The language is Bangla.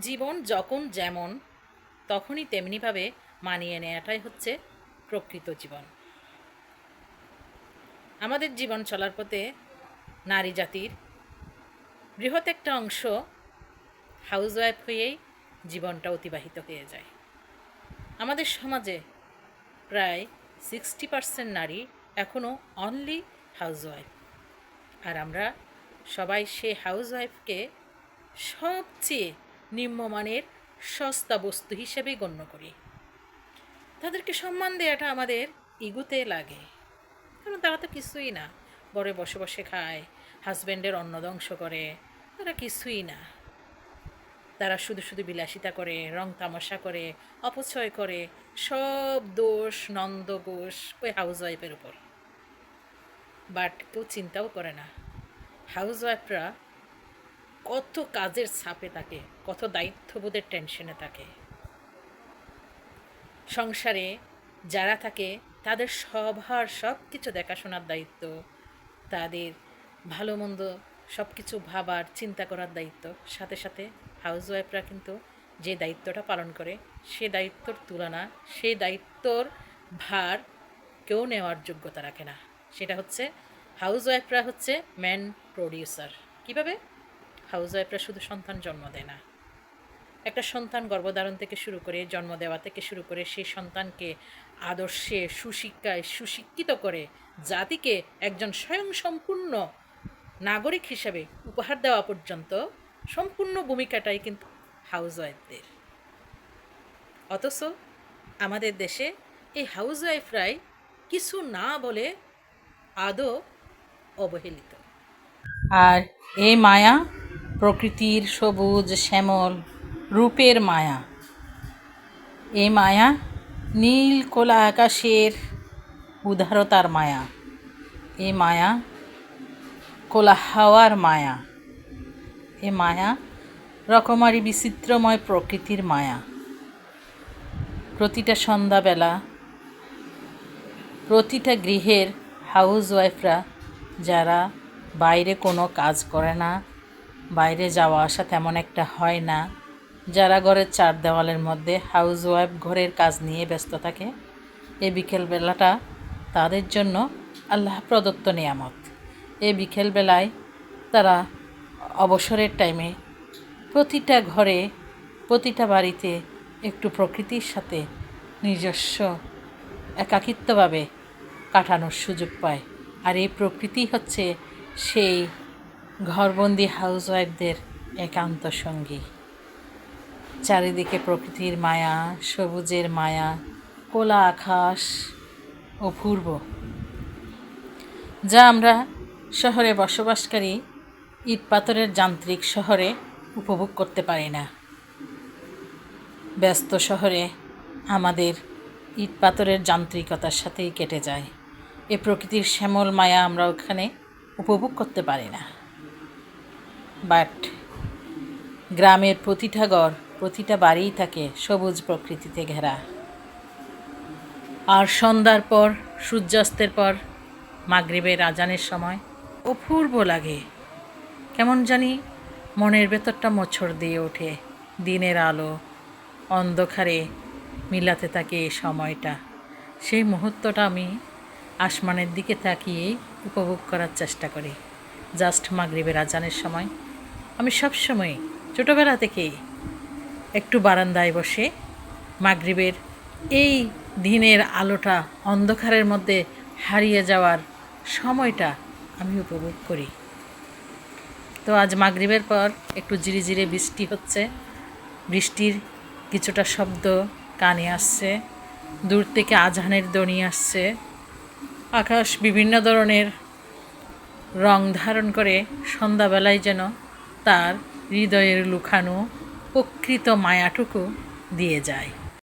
জীবন যখন যেমন, তখনই তেমনিভাবে মানিয়ে নেওয়াটাই হচ্ছে প্রকৃত জীবন। আমাদের জীবন চলার পথে নারী জাতির বৃহৎ একটা অংশ হাউসওয়াইফ হয়েই জীবনটা অতিবাহিত হয়ে যায়। আমাদের সমাজে প্রায় সিক্সটি পার্সেন্ট নারী এখনও অনলি হাউসওয়াইফ আর আমরা সবাই সে হাউসওয়াইফকে সবচেয়ে নিম্নমানের সস্তা বস্তু হিসেবেই গণ্য করি। তাদেরকে সম্মান দেওয়াটা আমাদের ইগুতে লাগে। কারণ তারা তো কিছুই না। বরে বসে বসে খায়, হাজব্যান্ডের অন্ন ধ্বংস করে, তারা কিছুই না। তারা শুধু শুধু বিলাসিতা করে, রং তামাশা করে, অপচয় করে, সব দোষ, নন্দ ঘোষ ওই হাউস ওয়াইফের উপর। বাট কেউ চিন্তাও করে না। হাউস ওয়াইফরা কত কাজের ছাপে থাকে কত দায়িত্ববোধের টেনশনে থাকে সংসারে যারা থাকে, তাদের সবার সব কিছু দেখাশোনার দায়িত্ব। তাদের ভালো মন্দ সব কিছু ভাবার, চিন্তা করার দায়িত্ব। সাথে সাথে হাউস ওয়াইফরা কিন্তু যে দায়িত্বটা পালন করে, সে দায়িত্বর তুলনা সেই দায়িত্বর ভার কেউ নেওয়ার যোগ্যতা রাখে না। সেটা হচ্ছে হাউস ওয়াইফরা হচ্ছে ম্যান প্রডিউসার কীভাবে? হাউস ওয়াইফরা শুধু সন্তান জন্ম দেয় না। একটা সন্তান গর্ভধারণ থেকে শুরু করে জন্ম দেওয়া থেকে শুরু করে সেই সন্তানকে আদর্শে, সুশিক্ষায় সুশিক্ষিত করে জাতিকে একজন স্বয়ং সম্পূর্ণ নাগরিক হিসেবে উপহার দেওয়া পর্যন্ত সম্পূর্ণ ভূমিকাটাই কিন্তু হাউস ওয়াইফদের অথচ আমাদের দেশে এই হাউস ওয়াইফরাই কিছু না বলে আদৌ অবহেলিত। আর এই মায়া প্রকৃতির সবুজ শ্যামল রূপের মায়া। এই মায়া নীল কোলা আকাশের উদারতার মায়া। এ মায়া কোলা হাওয়ার মায়া। এ মায়া রকমারি বিচিত্রময় প্রকৃতির মায়া। প্রতিটা সন্ধ্যাবেলা, প্রতিটা গৃহের হাউস ওয়াইফরা যারা বাইরে কোনো কাজ করে না বাইরে যাওয়া আসা তেমন একটা হয় না। যারা ঘরের চার দেওয়ালের মধ্যে হাউস ওয়াইফ ঘরের কাজ নিয়ে ব্যস্ত থাকে এই বিকেলবেলাটা তাদের জন্য আল্লাহ প্রদত্ত নিয়ামত। এই বিকেলবেলায় তারা অবসরের টাইমে প্রতিটা ঘরে, প্রতিটা বাড়িতে একটু প্রকৃতির সাথে নিজস্ব একাকিত্বভাবে কাটানোর সুযোগ পায়। আর এই প্রকৃতি হচ্ছে সেই ঘরবন্দি হাউসওয়াইফদের একান্ত সঙ্গী। চারিদিকে প্রকৃতির মায়া, সবুজের মায়া, কোলা আকাশ অপূর্ব। যা আমরা শহরে বসবাসকারী ইট পাথরের যান্ত্রিক শহরে উপভোগ করতে পারি না। ব্যস্ত শহরে আমাদের ইট পাথরের যান্ত্রিকতার সাথেই কেটে যায়। এ প্রকৃতির শ্যামল মায়া আমরা ওখানে উপভোগ করতে পারি না। বাট গ্রামের প্রতিটা ঘর, প্রতিটা বাড়িই থাকে সবুজ প্রকৃতিতে ঘেরা। আর সন্ধ্যার পর, সূর্যাস্তের পর, মাগরিবের আজানের সময় অপূর্ব লাগে। কেমন জানি মনের ভেতরটা মোছড় দিয়ে ওঠে দিনের আলো, অন্ধকারে মিলাতে থাকে এই সময়টা। সেই মুহূর্তটা আমি আসমানের দিকে তাকিয়েই উপভোগ করার চেষ্টা করি। জাস্ট মাগরিবের আজানের সময় আমি সবসময় ছোটোবেলা থেকেই একটু বারান্দায় বসে মাগরিবের এই দিনের আলোটা অন্ধকারের মধ্যে হারিয়ে যাওয়ার সময়টা আমি উপভোগ করি। তো আজ মাগরিবের পর একটু জিরে জিরে বৃষ্টি হচ্ছে। বৃষ্টির কিছুটা শব্দ কানে আসছে। দূর থেকে আজানের দনি আসছে। আকাশ বিভিন্ন ধরনের রং ধারণ করে সন্ধ্যাবেলায় যেন তার হৃদয়ের লুকানো প্রকৃত মায়াটুকু দিয়ে যায়।